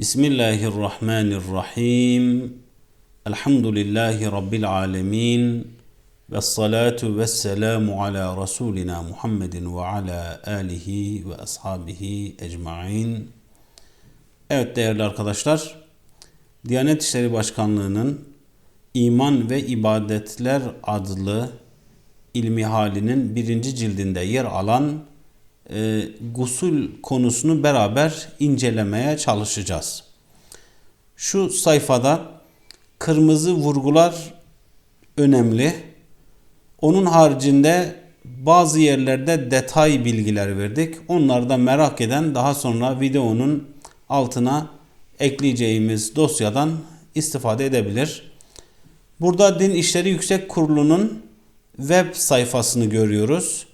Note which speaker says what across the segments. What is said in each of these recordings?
Speaker 1: Bismillahirrahmanirrahim. Elhamdülillahi Rabbil alemin. Ve salatu ve selamu ala Resulina Muhammedin ve ala alihi ve ashabihi ecmain. Evet değerli arkadaşlar, Diyanet İşleri Başkanlığı'nın İman ve İbadetler adlı ilmi halinin birinci cildinde yer alan e, gusül konusunu beraber incelemeye çalışacağız. Şu sayfada kırmızı vurgular önemli. Onun haricinde bazı yerlerde detay bilgiler verdik. Onları da merak eden daha sonra videonun altına ekleyeceğimiz dosyadan istifade edebilir. Burada Din İşleri Yüksek Kurulu'nun web sayfasını görüyoruz.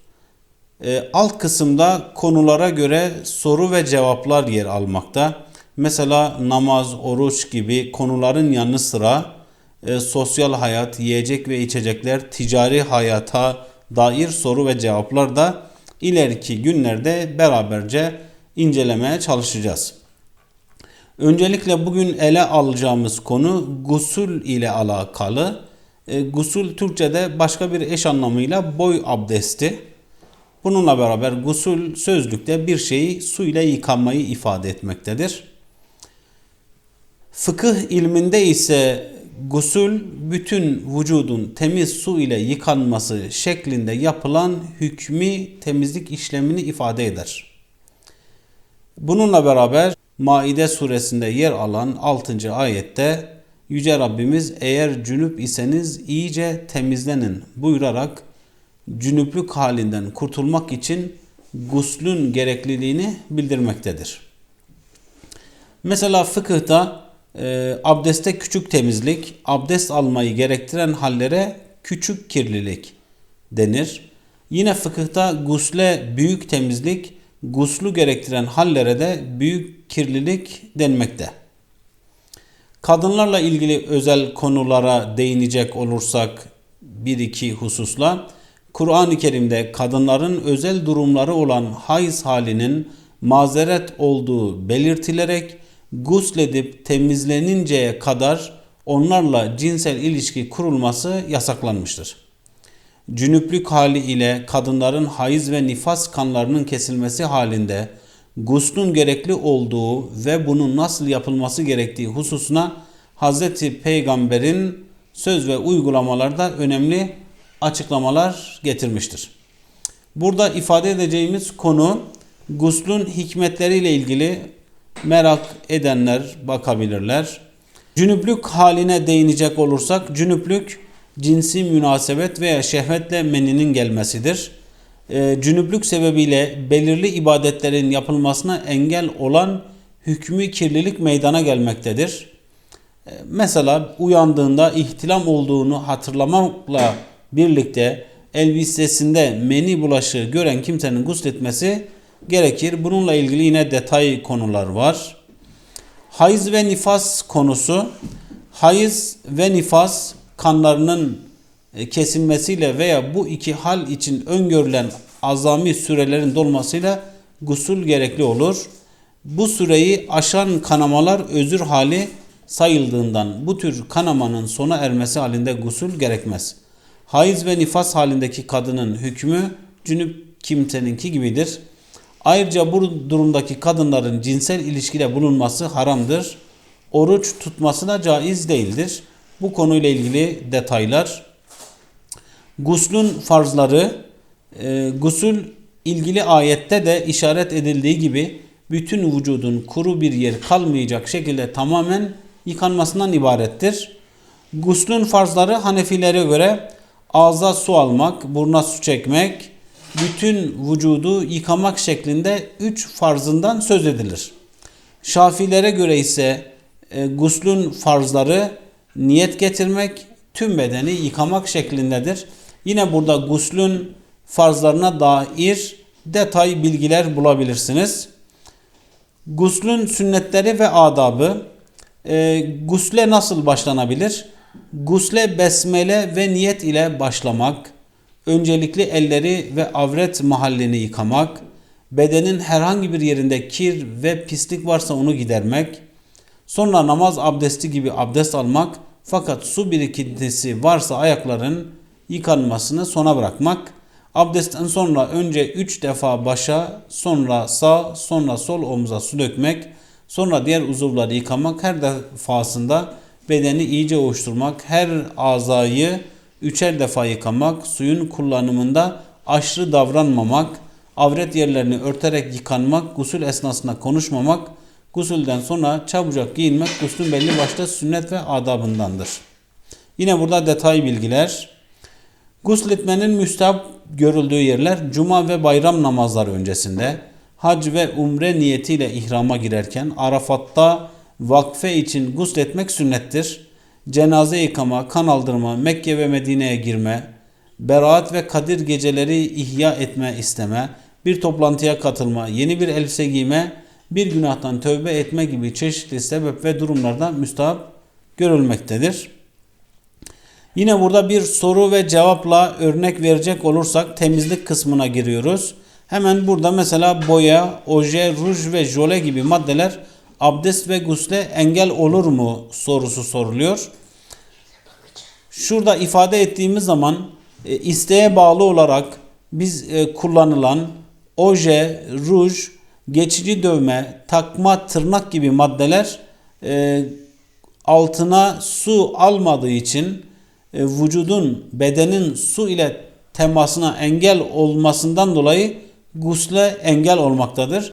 Speaker 1: E, alt kısımda konulara göre soru ve cevaplar yer almakta. Mesela namaz, oruç gibi konuların yanı sıra e, sosyal hayat, yiyecek ve içecekler, ticari hayata dair soru ve cevaplar da ileriki günlerde beraberce incelemeye çalışacağız. Öncelikle bugün ele alacağımız konu gusül ile alakalı. E, gusül Türkçe'de başka bir eş anlamıyla boy abdesti. Bununla beraber gusül sözlükte bir şeyi su ile yıkanmayı ifade etmektedir. Fıkıh ilminde ise gusül bütün vücudun temiz su ile yıkanması şeklinde yapılan hükmü temizlik işlemini ifade eder. Bununla beraber Maide suresinde yer alan 6. ayette Yüce Rabbimiz eğer cünüp iseniz iyice temizlenin buyurarak cünüplük halinden kurtulmak için guslün gerekliliğini bildirmektedir. Mesela fıkıhta e, abdeste küçük temizlik, abdest almayı gerektiren hallere küçük kirlilik denir. Yine fıkıhta gusle büyük temizlik, guslu gerektiren hallere de büyük kirlilik denmekte. Kadınlarla ilgili özel konulara değinecek olursak bir iki hususla Kur'an-ı Kerim'de kadınların özel durumları olan hayız halinin mazeret olduğu belirtilerek gusledip temizleninceye kadar onlarla cinsel ilişki kurulması yasaklanmıştır. Cünüplük hali ile kadınların hayız ve nifas kanlarının kesilmesi halinde guslun gerekli olduğu ve bunun nasıl yapılması gerektiği hususuna Hz. Peygamber'in söz ve uygulamalarda önemli açıklamalar getirmiştir. Burada ifade edeceğimiz konu guslun hikmetleriyle ilgili merak edenler bakabilirler. Cünüplük haline değinecek olursak cünüplük cinsi münasebet veya şehvetle meninin gelmesidir. E, cünüplük sebebiyle belirli ibadetlerin yapılmasına engel olan hükmü kirlilik meydana gelmektedir. E, mesela uyandığında ihtilam olduğunu hatırlamakla birlikte elbisesinde meni bulaşığı gören kimsenin gusletmesi gerekir. Bununla ilgili yine detay konular var. Hayız ve nifas konusu. Hayız ve nifas kanlarının e, kesilmesiyle veya bu iki hal için öngörülen azami sürelerin dolmasıyla gusül gerekli olur. Bu süreyi aşan kanamalar özür hali sayıldığından bu tür kanamanın sona ermesi halinde gusül gerekmez. Hayız ve nifas halindeki kadının hükmü cünüp kimseninki gibidir. Ayrıca bu durumdaki kadınların cinsel ilişkide bulunması haramdır. Oruç tutması da caiz değildir. Bu konuyla ilgili detaylar. Guslün farzları, e, gusül ilgili ayette de işaret edildiği gibi bütün vücudun kuru bir yer kalmayacak şekilde tamamen yıkanmasından ibarettir. Guslün farzları Hanefilere göre ağza su almak, burna su çekmek, bütün vücudu yıkamak şeklinde üç farzından söz edilir. Şafilere göre ise e, guslün farzları niyet getirmek, tüm bedeni yıkamak şeklindedir. Yine burada guslün farzlarına dair detay bilgiler bulabilirsiniz. Guslün sünnetleri ve adabı, e, gusle nasıl başlanabilir? Gusle besmele ve niyet ile başlamak, öncelikli elleri ve avret mahallini yıkamak, bedenin herhangi bir yerinde kir ve pislik varsa onu gidermek, Sonra namaz abdesti gibi abdest almak fakat su birikintisi varsa ayakların yıkanmasını sona bırakmak. Abdestten sonra önce 3 defa başa, sonra sağ, sonra sol omuza su dökmek, sonra diğer uzuvları yıkamak, her defasında bedeni iyice ovuşturmak, her azayı üçer defa yıkamak, suyun kullanımında aşırı davranmamak, avret yerlerini örterek yıkanmak, gusül esnasında konuşmamak, gusülden sonra çabucak giyinmek guslün belli başta sünnet ve adabındandır. Yine burada detay bilgiler. Gusletmenin müstahap görüldüğü yerler cuma ve bayram namazları öncesinde, hac ve umre niyetiyle ihrama girerken Arafat'ta vakfe için gusletmek sünnettir. Cenaze yıkama, kan aldırma, Mekke ve Medine'ye girme, beraat ve kadir geceleri ihya etme isteme, bir toplantıya katılma, yeni bir elbise giyme, bir günahtan tövbe etme gibi çeşitli sebep ve durumlarda müstahap görülmektedir. Yine burada bir soru ve cevapla örnek verecek olursak temizlik kısmına giriyoruz. Hemen burada mesela boya, oje, ruj ve jöle gibi maddeler abdest ve gusle engel olur mu sorusu soruluyor. Şurada ifade ettiğimiz zaman e, isteğe bağlı olarak biz e, kullanılan oje, ruj, geçici dövme, takma, tırnak gibi maddeler e, altına su almadığı için vücudun, bedenin su ile temasına engel olmasından dolayı gusle engel olmaktadır.